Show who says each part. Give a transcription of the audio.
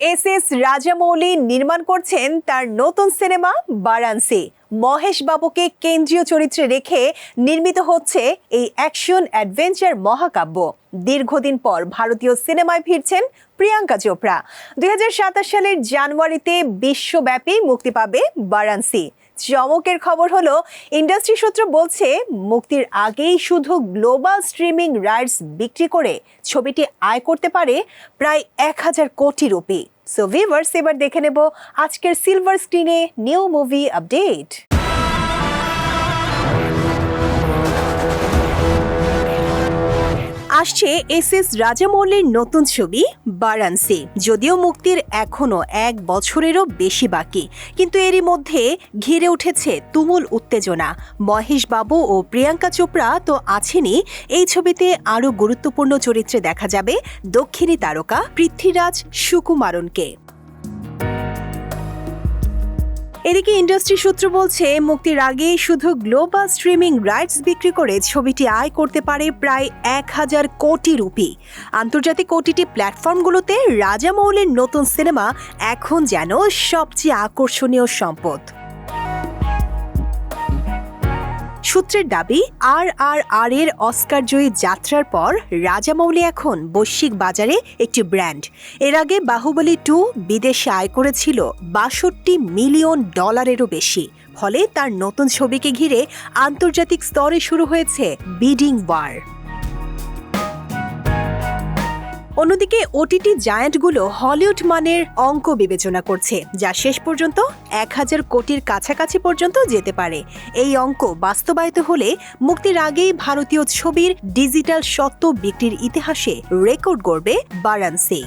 Speaker 1: S S Rajamouli নির্মাণ করছেন তার নতুন সিনেমা বারাণসী। মহেশ বাবুকে কেন্দ্রীয় চরিত্রে রেখে নির্মিত হচ্ছে এই অ্যাকশন অ্যাডভেঞ্চার মহাকাব্য। দীর্ঘদিন পর ভারতীয় সিনেমায় ফিরছেন প্রিয়াঙ্কা চোপড়া। দু হাজার সাতাশ সালের জানুয়ারিতে বিশ্বব্যাপী মুক্তি পাবে বারাণসী। চমকের খবর হলো, ইন্ডাস্ট্রি সূত্র বলছে, মুক্তির আগেই শুধু গ্লোবাল স্ট্রিমিং রাইটস বিক্রি করে ছবিটি আয় করতে পারে প্রায় এক হাজার কোটি রুপি। সো ভিভার্স এবার দেখে নেব আজকের সিলভার স্ক্রিনে নিউ মুভি আপডেট। আসছে এস এস রাজামৌলির নতুন ছবি, বারাণসী। যদিও মুক্তির এখনও এক বছরেরও বেশি বাকি, কিন্তু এরই মধ্যে ঘিরে উঠেছে তুমুল উত্তেজনা। মহেশ বাবু ও প্রিয়াঙ্কা চোপড়া তো আছেনই, এই ছবিতে আরও গুরুত্বপূর্ণ চরিত্রে দেখা যাবে দক্ষিণী তারকা পৃথ্বীরাজ সুকুমারনকে। এদিকে ইন্ডাস্ট্রি সূত্র বলছে, মুক্তির আগে শুধু গ্লোবাল স্ট্রিমিং রাইটস বিক্রি করে ছবিটি আয় করতে পারে প্রায় এক হাজার কোটি রুপি। আন্তর্জাতিক কোটিটি প্ল্যাটফর্মগুলোতে রাজামৌলের নতুন সিনেমা এখন যেন সবচেয়ে আকর্ষণীয় সম্পদ। সূত্রের দাবি আর আর আর এর অস্কার জয়ী যাত্রার পর রাজামৌলি এখন বৈশ্বিক বাজারে একটি ব্র্যান্ড। এর আগে বাহুবলী টু বিদেশে আয় করেছিল বাষট্টি মিলিয়ন ডলারেরও বেশি। ফলে তার নতুন ছবিকে ঘিরে আন্তর্জাতিক স্তরে শুরু হয়েছে বিডিং ওয়ার। অন্যদিকে ওটিটি জায়ান্টগুলো হলিউড মানের অঙ্ক বিবেচনা করছে, যা শেষ পর্যন্ত এক হাজার কোটির কাছাকাছি পর্যন্ত যেতে পারে। এই অঙ্ক বাস্তবায়িত হলে মুক্তির আগেই ভারতীয় ছবির ডিজিটাল সত্ত্ব বিক্রির ইতিহাসে রেকর্ড গড়বে বারাণসী।